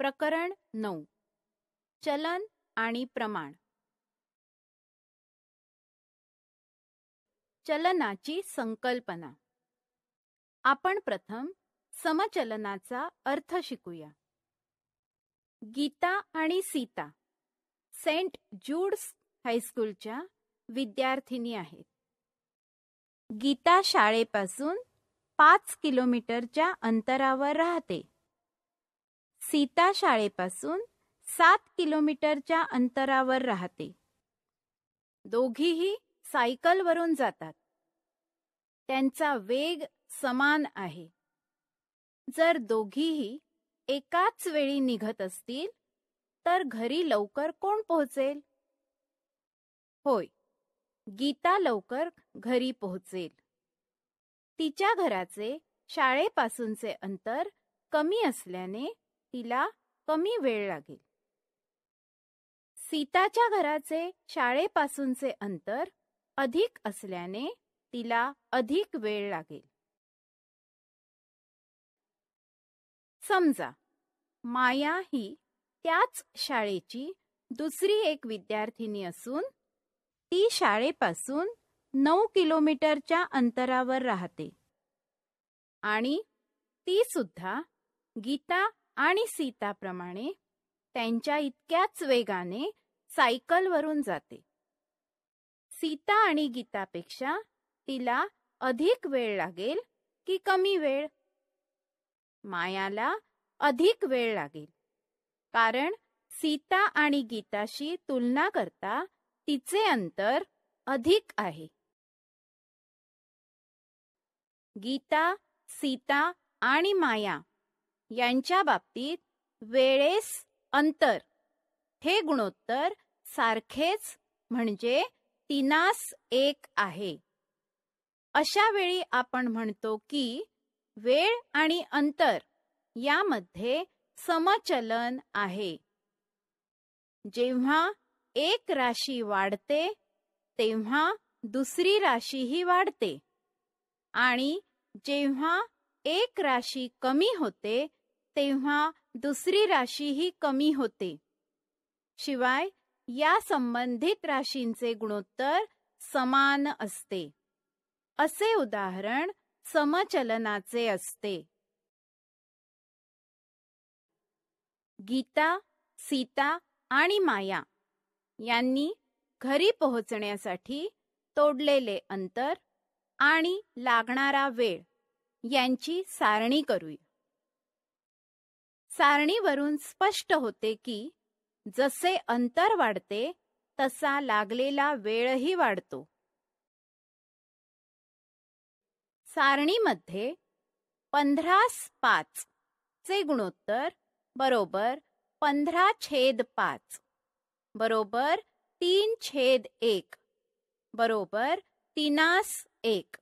प्रकरण नऊ. चलन आणि प्रमाण. चलनाची संकल्पना. आपण प्रथम समचलनाचा अर्थ शिकूया. गीता आणि सीता सेंट जूड्स हायस्कूलच्या विद्यार्थिनी आहेत. गीता शाळेपासून पाच किलोमीटरच्या अंतरावर राहते. सीता शाळेपासून सात किलोमीटरच्या अंतरावर राहते. दोघीही सायकलवरून जातात. त्यांचा वेग समान आहे. जर दोघीही एकाच वेळी निघत असतील तर घरी लवकर कोण पोहोचेल? होय गीता लवकर घरी पोहोचेल. तिच्या घराचे शाळेपासूनचे अंतर कमी असल्याने तिला कमी वेळ लागेल. सीताच्या घराचे शाळेपासूनचे अंतर अधिक असल्याने तिला अधिक वेळ लागेल. समजा माया ही त्याच शाळेची दुसरी एक विद्यार्थिनी असून ती शाळेपासून नऊ किलोमीटरच्या अंतरावर राहते. आणि ती सुद्धा गीता आणि सीताप्रमाणे त्यांच्या इतक्याच वेगाने सायकलवरून जाते. सीता आणि गीतापेक्षा तिला अधिक वेळ लागेल की कमी वेळ? मायाला अधिक वेळ लागेल. कारण सीता आणि गीताशी तुलना करता तिचे अंतर अधिक आहे. गीता सीता आणि माया यांच्या बाबतीत वेळेस अंतर. हे गुणोत्तर सारखेच म्हणजे तिनास एक आहे. अशा वेळी आपण म्हणतो की वेळ आणि अंतर यामध्ये समचलन आहे. जेव्हा एक राशी वाढते तेव्हा दुसरी राशीही वाढते. आणि जेव्हा एक राशी कमी होते तेव्हा दुसरी राशीही कमी होते. शिवाय या संबंधित राशींचे गुणोत्तर समान असते. असे उदाहरण समचलनाचे असते. गीता सीता आणि माया यांनी घरी पोहोचण्यासाठी तोडलेले अंतर आणि लागणारा वेळ यांची सारणी करूया. सारणीवरून स्पष्ट होते की जसे अंतर वाढते तसा लागलेला वेळही वाढतो. सारणीमध्ये पंधरास पाच चे गुणोत्तर बरोबर पंधरा छेद पाच बरोबर तीन छेद एक बरोबर तीनास एक.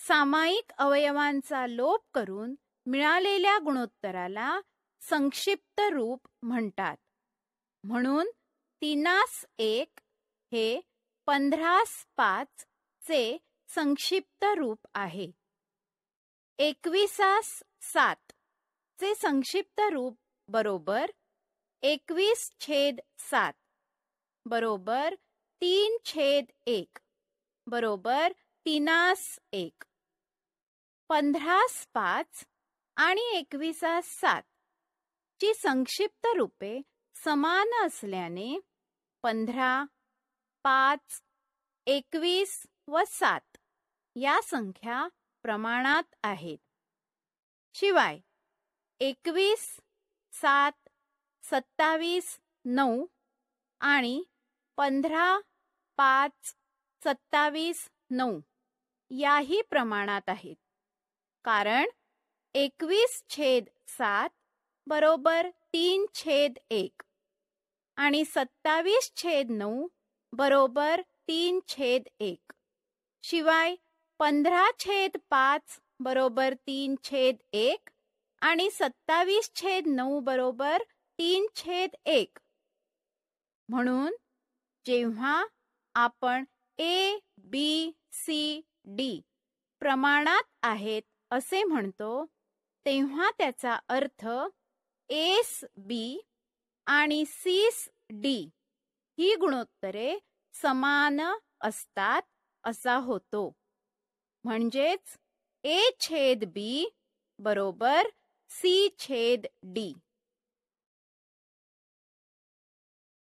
सामायिक अवयवांचा लोप करून मिळालेल्या गुणोत्तराला संक्षिप्त रूप म्हणतात. म्हणून तीनास एक हे पंधरास पाच चे संक्षिप्त रूप आहे. एकविसास सात चे संक्षिप्त रूप बरोबर एकवीस छेद सात बरोबर तीन छेद एक बरोबर तीनास एक. पंधरास पाच आणि एकविसा सात ची संक्षिप्त रूपे समान असल्याने पंधरा पाच एकवीस व सात या संख्या प्रमाणात आहेत. शिवाय एकवीस सात सत्तावीस नऊ आणि पंधरा पाच सत्तावीस नऊ याही प्रमाणात आहेत. कारण एकवीस छेद सात बरोबर तीन छेद एक. आणि सत्तावीस छेद नऊ बरोबर तीन छेद एक. शिवाय पंधरा छेद पाच बरोबर तीन छेद एक आणि सत्तावीस छेद नऊ बरोबर तीन छेद एक. म्हणून जेव्हा आपण ए बी सी डी प्रमाणात आहेत असे म्हणतो तेव्हा त्याचा अर्थ एस बी आणि सीस डी ही गुणोत्तरे समान असतात असा होतो. म्हणजेच ए छेद बी बरोबर सी छेद डी.